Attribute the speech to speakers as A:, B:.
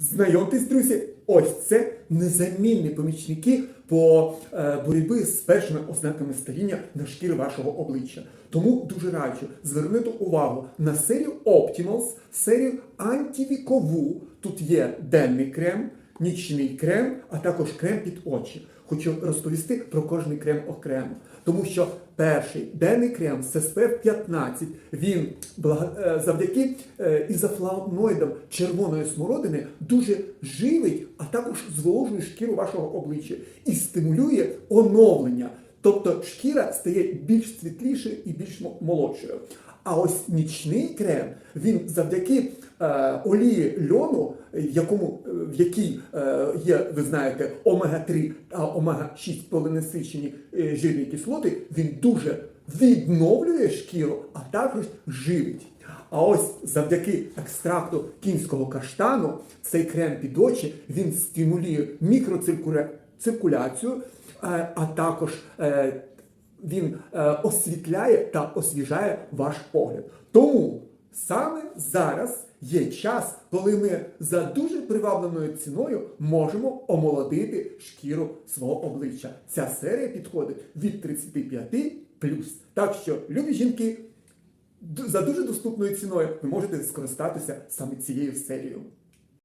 A: Знайомтесь, друзі, ось це незамінні помічники по е, боротьбі з першими ознаками старіння на шкірі вашого обличчя. Тому дуже раджу звернути увагу на серію Optimals, серію антивікову. Тут є денний крем, нічний крем, а також крем під очі. Хочу розповісти про кожний крем окремо. Тому що перший денний крем з SPF 15, він е, завдяки е, ізофлавоноїдам червоної смородини дуже живить, а також зволожує шкіру вашого обличчя і стимулює оновлення. Тобто шкіра стає більш світлішою і більш мо- молодшою. А ось нічний крем він завдяки олії льону, е, якому е, в якій е, є, ви знаєте, омега-3 та омега-6 полінесичені е, жирні кислоти, він дуже відновлює шкіру, а також живить. А ось завдяки екстракту кінського каштану цей крем під очі він стимулює мікроциркуляцію, е, а також е, він е, освітляє та освіжає ваш погляд. Тому саме зараз є час, коли ми за дуже привабленою ціною можемо омолодити шкіру свого обличчя. Ця серія підходить від 35 Так що, любі жінки, за дуже доступною ціною ви можете скористатися саме цією серією.